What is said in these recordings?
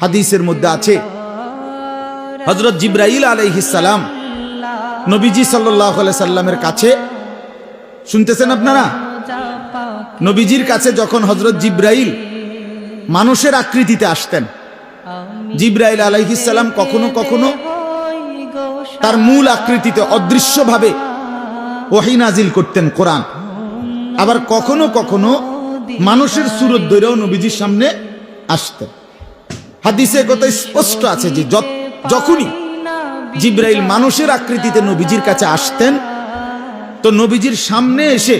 হাদিসের মধ্যে আছে। হজরত জিব্রাইল আলাইহিসালাম নবীজি সাল্লাহ সাল্লামের কাছে, শুনতেছেন আপনারা? নবীজির কাছে যখন হজরত জিব্রাইল মানুষের আকৃতিতে আসতেন, জিব্রাইল আলাইহিসাল্লাম কখনো কখনো তার মূল আকৃতিতে অদৃশ্যভাবে ওহি নাজিল করতেন কোরআন। আবার কখনো কখনো মানুষের সুরত ধরেও নবীজির সামনে আসতেন। হাদিসে কথা স্পষ্ট আছে যে যখনই জিব্রাইল মানুষের আকৃতিতে নবীজির কাছে আসতেন, তো নবীজির সামনে এসে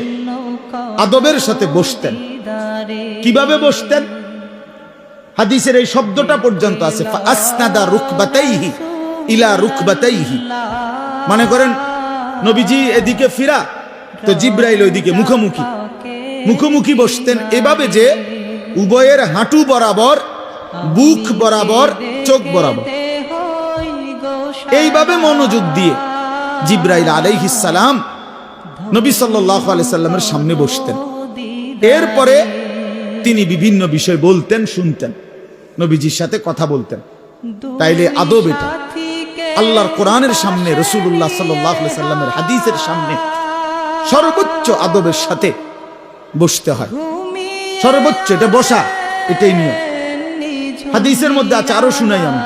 আদবের সাথে বসতেন। কীভাবে বসতেন? হাদিসের এই শব্দটা পর্যন্ত আছে আসনাদা রুকবাতাইহি ইলা রুকবাতাইহি। মনে করেন, নবীজি এদিকে ফিরা, তো জিব্রাইল ওইদিকে মুখোমুখি। মুখোমুখি বসতেন। এভাবে যে উভয়ের হাঁটু বরাবর বুক বরাবর, চোখ বরাবর। এইভাবে মনোযোগ দিয়ে জিব্রাইল আলাইহিসালাম নবী সাল্লাহ আলাইসাল্লামের সামনে বসতেন। এরপরে তিনি বিভিন্ন বিষয় বলতেন, শুনতেন। নবীজির সাথে কথা বলতেন। তাইলে আদব এটা। আল্লাহর কোরআনের সামনে রসুল্লাহ সাল্লাহ সাল্লামের হাদিসের সামনে সর্বোচ্চ আদবের সাথে বসতে হয়। সর্বোচ্চ এটা বসা, এটাই নিয়ম। হাদিসের মধ্যে আছে, আরও শুনাই আমি।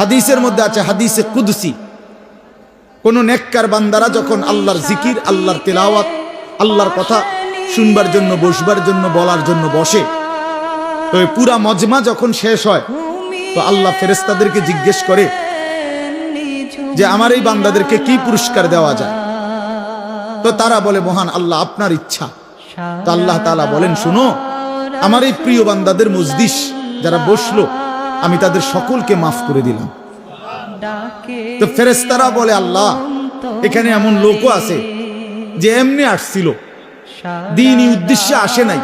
হাদিসের মধ্যে আছে, হাদিসে কুদসি। কোন নেককার বান্দারা যখন আল্লাহর জিকির, আল্লাহর তেলাওয়াত, আল্লাহর কথা শুনবার জন্য, বসবার জন্য, বলার জন্য বসে, তো পুরা মজমা যখন শেষ হয়, তো আল্লাহ ফেরেস্তাদেরকে জিজ্ঞেস করে যে, আমার এই বান্দাদেরকে কি পুরস্কার দেওয়া যায়? তো তারা বলে, মহান আল্লাহ, আপনার ইচ্ছা। তো আল্লাহ তালা বলেন, শুনো, আমার এই প্রিয় বান্দাদের মজদিস যারা বসল, আমি তাদের সকলকে মাফ করে দিলাম। তো ফেরেস্তারা বলে, আল্লাহ, এখানে এমন লোকও আছে যে এমনি আসছিল। দিনই উদ্দেশ্যে আসে নাই,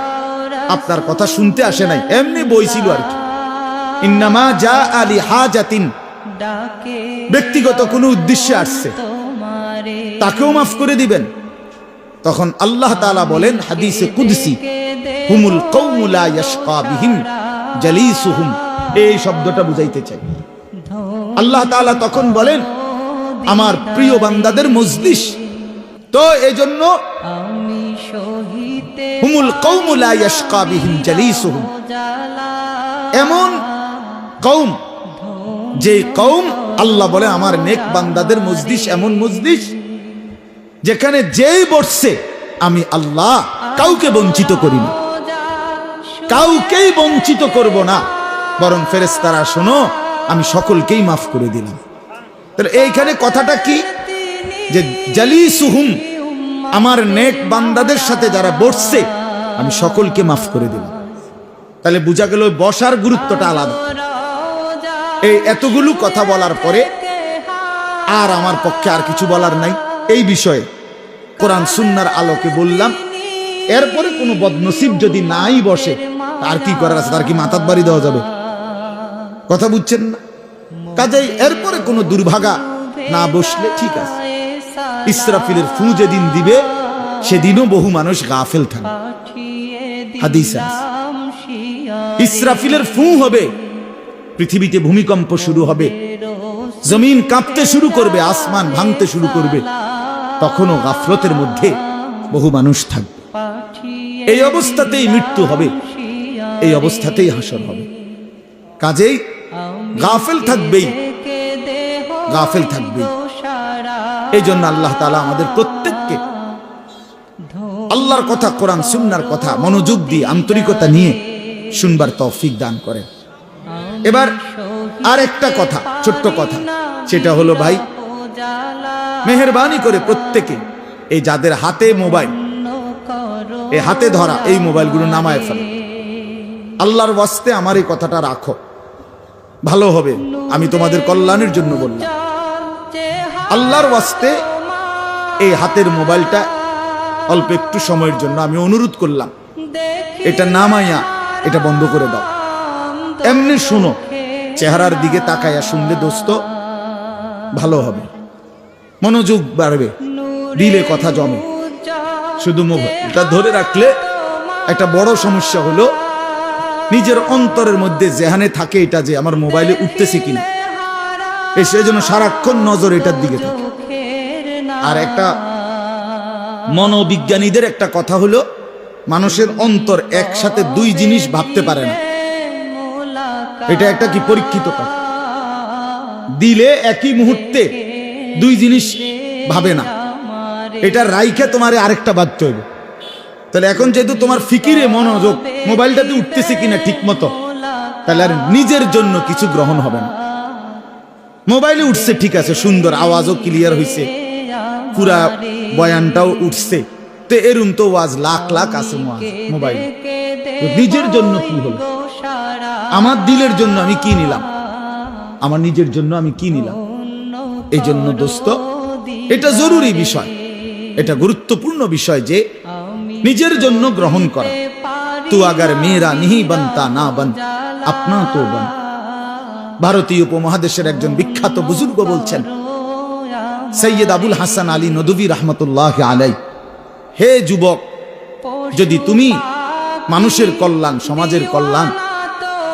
আপনার কথা শুনতে আসে নাই, এমনি বইছিল আর কি। ইন্নামা যা আলী হাজাতিন ব্যক্তিগত কোনো উদ্দেশ্যে আসছে। তাকেও মাফ করে দিবেন। তখন আল্লাহ তাআলা বলেন, হাদিসে কুদসি, হুমুল কৌমুলা ইয়াশকা বিহিম। জালিসুহুম, এই শব্দটা বুঝাইতে চাই। আল্লাহ তাআলা তখন বলেন, আমার প্রিয় বান্দাদের মজলিস, তো এই জন্য আমি সহিতে হুমুল কৌমুলা ইয়াশকা বিহিম জালিসুহুম। এমন কৌম যে কৌম আল্লাহ বলে, আমার নেক বান্দাদের মজলিস এমন মজলিস, যেখানে যেই বসছে, আমি আল্লাহ কাউকে বঞ্চিত করি না। কাউকেই বঞ্চিত করব না। বরং ফেরেস্তারা শোনো, আমি সকলকেই মাফ করে দিলাম। তাহলে এইখানে কথাটা কি? যে জালি সুহুম আমার নেক বান্দাদের সাথে যারা বসছে, আমি সকলকে মাফ করে দিলাম। তাহলে বোঝা গেল বসার গুরুত্বটা আলাদা। এই এতগুলো কথা বলার পরে আর আমার পক্ষে আর কিছু বলার নাই। এই বিষয়ে কোরআন সুন্নার আলোকে বললাম, এরপরে কোনো বদনসিব যদি নাই বসে আর কি করার আছে? তার কি মাথার বাড়ি দেওয়া যাবে? কথা বুঝছেন না? কাজেই এরপরে কোনো দুর্ভাগা না বসলে ঠিক আছে। ইসরাফিলের ফু যেদিন দিবে, সেদিনও বহু মানুষ গাফেল থাকবে। হাদিস। ইসরাফিলের ফু হবে। পৃথিবীতে ভূমিকম্প শুরু হবে। জমিন কাঁপতে শুরু করবে, আসমান ভাঙতে শুরু করবে। তখনও গাফলতের মধ্যে বহু মানুষ থাকবে। এই অবস্থাতেই মৃত্যু হবে। এই অবস্থাতেই হাসর হবে। কাজেই গাফেল থাকবেই। গাফেল থাকবেই। এই জন্য আল্লাহ তালা আমাদের প্রত্যেককে আল্লাহর কথা, কোরআন, সুন্নার কথা, মনোযোগ দিয়ে, আন্তরিকতা নিয়ে শুনবার তৌফিক দান করেন। এবার আর একটা কথা, ছোট্ট কথা। সেটা হলো ভাই, মেহরবানি করে প্রত্যেকে এই যাদের হাতে মোবাইল, এই হাতে ধরা, এই মোবাইলগুলো নামায় ফেলে। আল্লাহর ওয়াস্তে আমার এই কথাটা রাখো। ভালো হবে। আমি তোমাদের কল্যাণের জন্য বললাম। আল্লাহর ওয়াস্তে এই হাতের মোবাইলটা অল্প একটু সময়ের জন্য আমি অনুরোধ করলাম। এটা নামাইয়া এটা বন্ধ করে দাও। এমনি শোনো, চেহারার দিকে তাকাইয়া শুনলে দোস্ত, ভালো হবে। মনোযোগ বাড়বে। দিলে কথা জমে। শুধু মোবাইলটা ধরে রাখলে একটা বড় সমস্যা হলো নিজের অন্তরের মধ্যে যেহানে থাকে এটা যে আমার মোবাইলে উঠতেছে কিনা। এ সেজন্য সারাক্ষণ নজর এটার দিকে থাকে। আর একটা মনোবিজ্ঞানীদের একটা কথা হলো, মানুষের অন্তর একসাথে দুই জিনিস ভাবতে পারে না। এটা একটা কি পরীক্ষিত কথা? দিলে একই মুহূর্তে দুই জিনিস ভাবে না। এটা রাইখে তোমার আরেকটা বাধ্য হইবে। তাহলে এখন যেহেতু তোমার ফিকিরে মনোযোগ মোবাইলটাতে উঠতেছে কিনা ঠিক মতো তাহলে আর নিজের জন্য কিছু গ্রহণ হবে না। মোবাইলে উঠছে, ঠিক আছে, সুন্দর আওয়াজও ক্লিয়ার হয়েছে পুরা বয়ানটাও উঠছে। তো এরম তো ওয়াজ লাখ লাখ আছে মোবাইল। নিজের জন্য কি হলো? আমার দিলের জন্য আমি কি নিলাম? আমার নিজের জন্য আমি কি নিলাম? এই জন্য দোস্ত, এটা জরুরি বিষয়। এটা গুরুত্বপূর্ণ বিষয় যে নিজের জন্য গ্রহণ করা। তু আগার মেয়েরা নিহি বানতা না বান আপনা তো বান। ভারতীয় উপমহাদেশের একজন বিখ্যাত বুজুর্গ বলছেন সৈয়দ আবুল হাসান আলী নদভী রহমতুল্লাহ আলাই হে যুবক যদি তুমি মানুষের কল্যাণ সমাজের কল্যাণ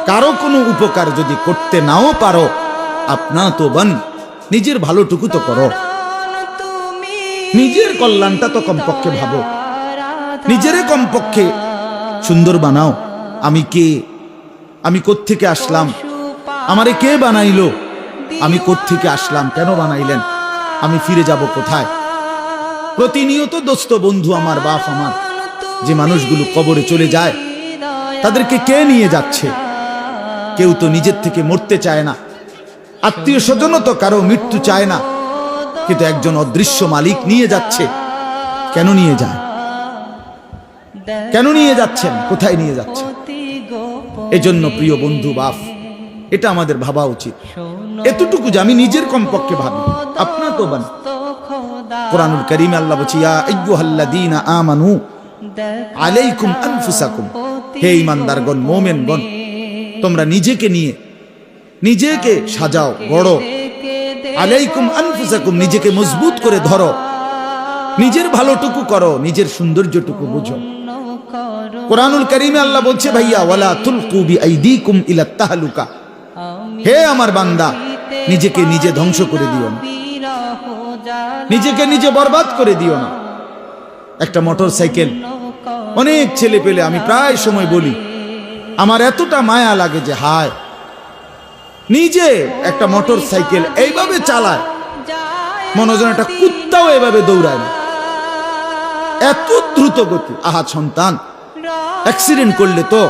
কারও কোনো উপকার যদি করতে নাও পারো আপনা তো বান নিজের ভালোটুকু তো করো। নিজের কল্যাণটা তো কমপক্ষে ভাবো। নিজেরে কমপক্ষে সুন্দর বানাও। আমি কে? আমি কোত্থেকে আসলাম? আমারে কে বানাইলো? আমি কোত্থেকে আসলাম? কেন বানাইলেন? আমি ফিরে যাব কোথায়? প্রতিনিয়ত দোস্ত বন্ধু আমার, বাপ আমার, যে মানুষগুলো কবরে চলে যায়, তাদেরকে কে নিয়ে যাচ্ছে? কেউ তো নিজের থেকে মরতে চায় না। আত্মীয় স্বজনও তো কারও মৃত্যু চায় না। কিন্তু একজন অদৃশ্য মালিক নিয়ে যাচ্ছে। কেন নিয়ে যায়? কেন নিয়ে যাচ্ছেন? কোথায় নিয়ে যাচ্ছেন? এজন্য প্রিয় বন্ধু বাপ এটা আমাদের ভাবা উচিত। এতটুকু যে আমি নিজের কমপক্ষে ভাবি। আপনার তো বান। কোরআনুল করিম আল্লাহ বলছি, ইয়া আইয়ুহাল্লাযীনা আমানু আলাইকুম আনফুসাকুম। হে ঈমানদারগণ মুমিনগণ, তোমরা নিজেকে নিয়ে, নিজেকে সাজাও, গড়ো। আলাইকুম আনফুসাকুম, নিজেকে মজবুত করে ধরো। নিজের ভালোটুকু করো, নিজের সৌন্দর্যটুকু বুঝো। কোরআনুল করিমে আল্লাহ বলছে, ভাইয়া, ওয়ালা তুলকু বিআইদিকুম ইলা তাহলুকা। হে আমার বান্দা, নিজেকে নিজে ধ্বংস করে দিও না। নিজেকে নিজে বরবাদ করে দিও না। একটা মোটর সাইকেল অনেক ছেলে পেলে আমি প্রায় সময় বলি, আমার এতটা মায়া লাগে যে, হায়, নিজে একটা মোটর সাইকেল এইভাবে চালায়, মনে হয় একটা কুত্তাও এভাবে দৌড়ায় না। এত দ্রুত গতি, আহা সন্তান অ্যাক্সিডেন্ট করলে তো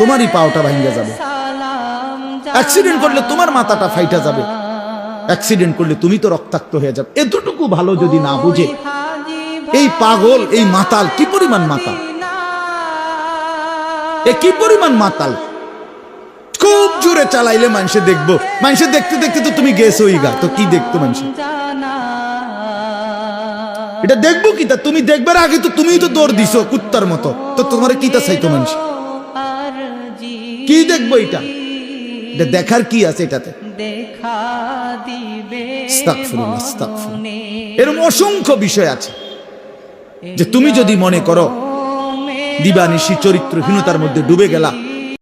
তোমারই পাওটা ভাঙ্গা যাবে। অ্যাক্সিডেন্ট করলে তোমার মাথাটা ফাইটা যাবে। অ্যাক্সিডেন্ট করলে তুমি তো রক্তাক্ত হয়ে যাবে। এতটুকু ভালো যদি না বুঝে, এই পাগল, এই মাতাল, কি পরিমাণ মাতাল? এ কি পরিমাণ মাতাল? খুব জোরে চালাইলে মানুষে দেখব। মানুষে দেখতে দেখতে তো তুমি গেছো গা তো কি দেখতো মানুষ? এটা দেখব কি? তা তুমি দেখবার আগে তো তুমি তো দৌড় দিছো কুত্তার মতো। তো তোমার কি তা চাইতো মানুষ? কি দেখব এটা? এটা দেখার কি আছে এটাতে। এরকম অসংখ্য বিষয় আছে যে তুমি যদি মনে করো, দিবানিশি চরিত্রহীনতার মধ্যে ডুবে গেলা